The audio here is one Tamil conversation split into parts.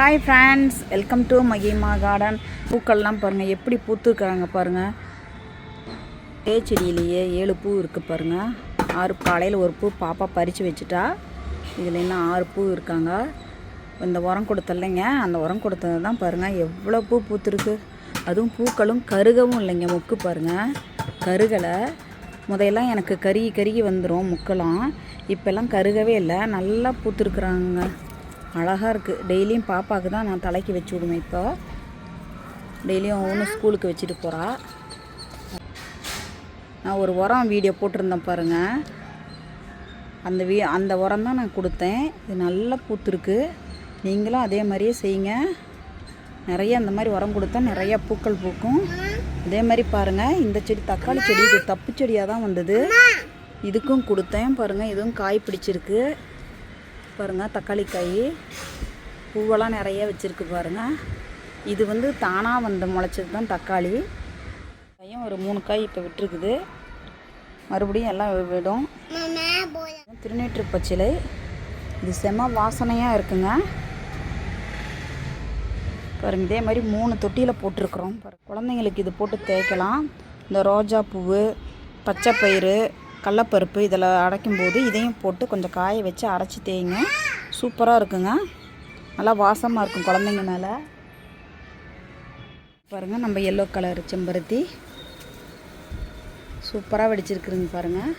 ஹாய் ஃப்ரெண்ட்ஸ் வெல்கம் டு மகிமா கார்டன் பூக்கள்லாம் பாருங்கள் எப்படி பூத்துருக்குறாங்க பாருங்கள் ஏ செடியிலேயே ஏழு பூ இருக்குது பாருங்கள் ஆறு காலையில் ஒரு பூ பாப்பா பறித்து வச்சுட்டா. இதில் இன்னும் ஆறு பூ இருக்காங்க? இந்த உரம் கொடுத்தலைங்க அந்த உரம் கொடுத்தது தான் பாருங்கள் எவ்வளோ பூ பூத்துருக்கு. அதுவும் பூக்களும் கருகவும் இல்லைங்க. முக்கு பாருங்கள் கருகலை. முதையெல்லாம் எனக்கு கருகி கருகி வந்துடும் முக்கெல்லாம். இப்போல்லாம் கருகவே இல்லை. நல்லா பூத்துருக்குறாங்க அழகாக இருக்குது டெய்லியும் பாப்பாவுக்கு தான் நான் தலைக்கு வச்சு விடுவேன் இப்போ. டெய்லியும் ஒன்று ஸ்கூலுக்கு வச்சுட்டு போகிறா நான் ஒரு உரம் வீடியோ போட்டிருந்தேன் பாருங்கள் அந்த வீ அந்த உரம் தான் நான் கொடுத்தேன். இது நல்லா பூத்துருக்கு. நீங்களும் அதே மாதிரியே செய்யுங்க. நிறைய அந்த மாதிரி உரம் கொடுத்தா நிறைய பூக்கள் பூக்கும். அதே மாதிரி பாருங்கள் இந்த செடி தக்காளி செடி இது தப்பு செடியாக தான் வந்தது. இதுக்கும் கொடுத்தேன் பாருங்கள் இதுவும் காய் பிடிச்சிருக்கு. பாருங்கள் தக்காளி காய். பூவெல்லாம் நிறைய வச்சுருக்கு பாருங்கள் இது வந்து தானாக வந்து முளைச்சது தான் தக்காளி. காயும் ஒரு மூணு காய் இப்போ விட்டுருக்குது. மறுபடியும் எல்லாம் விடும். திருநீற்று பச்சிலை. இது செம வாசனையாக இருக்குங்க. பாருங்க இதே மாதிரி மூணு தொட்டியில் போட்டிருக்குறோம். குழந்தைங்களுக்கு இது போட்டு தேய்க்கலாம். இந்த ரோஜா பூவு பச்சை பயிறு கடலப்பருப்பு இதில் அடைக்கும்போது இதையும் போட்டு கொஞ்சம் காய வச்சு அரைச்சி தேய்ங்க. சூப்பராக இருக்குங்க. நல்லா வாசமாக இருக்கும் குழந்தைங்க மேலே. பாருங்கள் நம்ம எல்லோ கலர் செம்பருத்தி. சூப்பராக வெடிச்சிருக்குதுங்க பாருங்கள்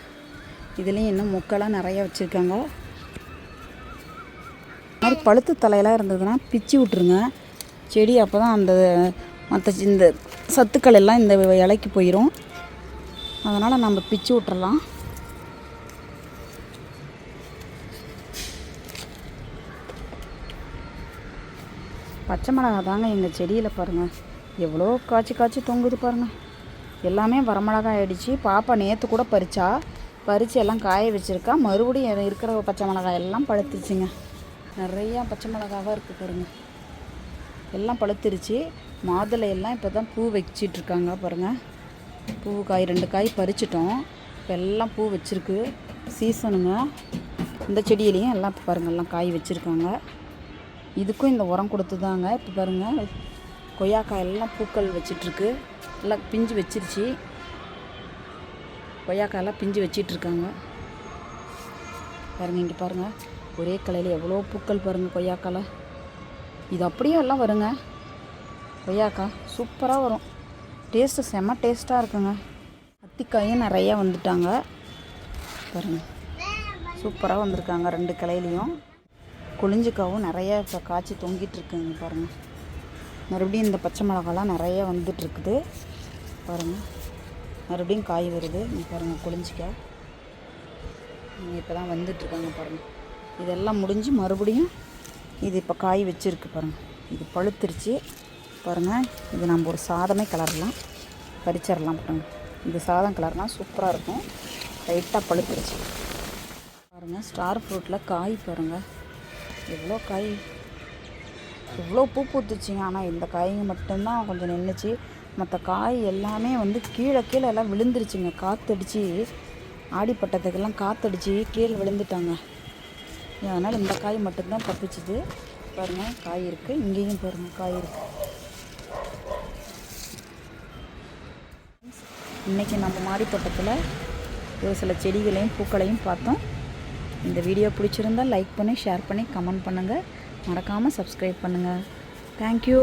இதுலேயும் இன்னும் மொக்கெல்லாம் நிறையா வச்சுருக்காங்க. மாதிரி பழுத்து தலையெல்லாம் இருந்ததுன்னா பிச்சு விட்ருங்க செடி அப்போ தான் அந்த மற்ற இந்த சத்துக்கள் எல்லாம் இந்த இலைக்கு போயிடும் அதனால் நம்ம பிச்சு விட்டுறலாம். பச்சை மிளகா தாங்க எங்கள் செடியில் பாருங்கள் எவ்வளோ காய்ச்சி காய்ச்சி தொங்குது பாருங்கள் எல்லாமே வரமிளகா ஆகிடுச்சு பாப்பா நேற்று கூட பறிச்சா. பறித்து எல்லாம் காய வச்சுருக்கா. மறுபடியும் இருக்கிற பச்சை மிளகாய் எல்லாம் பழுத்துருச்சுங்க. நிறையா பச்சை மிளகாவாக இருக்குது பாருங்கள் எல்லாம் பழுத்துருச்சு. மாதுளை எல்லாம் இப்போ தான் பூ வச்சிட்ருக்காங்க பாருங்கள் பூ காய் ரெண்டு காய் பறிச்சிட்டோம். இப்போ எல்லாம் பூ வச்சுருக்கு. சீசனுங்க இந்த செடியிலையும் எல்லாம் இப்போ பாருங்கள் எல்லாம் காய் வச்சுருக்காங்க. இதுக்கும் இந்த உரம் கொடுத்து தாங்க இப்போ பாருங்கள் கொய்யாக்காய் எல்லாம் பூக்கள் வச்சிட்ருக்கு. எல்லாம் பிஞ்சு வச்சிருச்சு. கொய்யாக்காயெல்லாம் பிஞ்சு வச்சிட்ருக்காங்க. பாருங்கள் இங்கே பாருங்கள் ஒரே கலையில் எவ்வளோ பூக்கள் பாருங்கள் கொய்யாக்காயில் இது அப்படியே எல்லாம் வருங்க. கொய்யாக்காய் சூப்பராக வரும். டேஸ்ட்டு செம்ம டேஸ்ட்டாக இருக்குங்க. அத்திக்காயும் நிறையா வந்துட்டாங்க. பாருங்கள் சூப்பராக வந்திருக்காங்க ரெண்டு கிளையிலையும். கொளிஞ்சிக்காவும் நிறையா இப்போ காய்ச்சி தொங்கிட்டுருக்குங்க பாருங்கள் மறுபடியும் இந்த பச்சை மிளகாலாம் நிறைய வந்துட்டுருக்குது. பாருங்கள் மறுபடியும் காய் வருது. இங்க பாருங்கள் கொளிஞ்சிக்காய் இப்போ தான் வந்துட்டுருக்காங்க பாருங்கள் இதெல்லாம் முடிஞ்சு மறுபடியும் இது இப்போ காய் வச்சுருக்கு பாருங்கள் இது பழுத்துருச்சு. பாருங்கள் இது நம்ம ஒரு சாதமே கிளறலாம் பறிச்சிடலாம் பாருங்கள் இது சாதம் கிளறலாம் சூப்பராக இருக்கும். லைட்டாக பழுத்துருச்சு. பாருங்கள் ஸ்டார் ஃப்ரூட்டில் காய் பாருங்கள் எவ்வளோ காய்? எவ்வளோ பூ பூத்துச்சிங்க. ஆனால் இந்த காய்ங்க மட்டும்தான் கொஞ்சம் நின்றுச்சு மற்ற காய் எல்லாமே வந்து கீழே கீழே எல்லாம் விழுந்துருச்சுங்க. காற்றடிச்சு ஆடிப்பட்டத்துக்கெல்லாம் காற்றடிச்சு கீழே விழுந்துட்டாங்க. அதனால் இந்த காய் மட்டும்தான் தப்பிச்சுது. பாருங்கள் காய் இருக்குது இங்கேயும் பாருங்கள் காய் இருக்குது இன்றைக்கி நம்ம மாடித்தோட்டத்தில் ஒரு சில செடிகளையும் பூக்களையும் பார்த்தோம். இந்த வீடியோ பிடிச்சிருந்தா லைக் பண்ணி ஷேர் பண்ணி கமெண்ட் பண்ணுங்கள் மறக்காமல் சப்ஸ்கிரைப் பண்ணுங்கள் தேங்க்யூ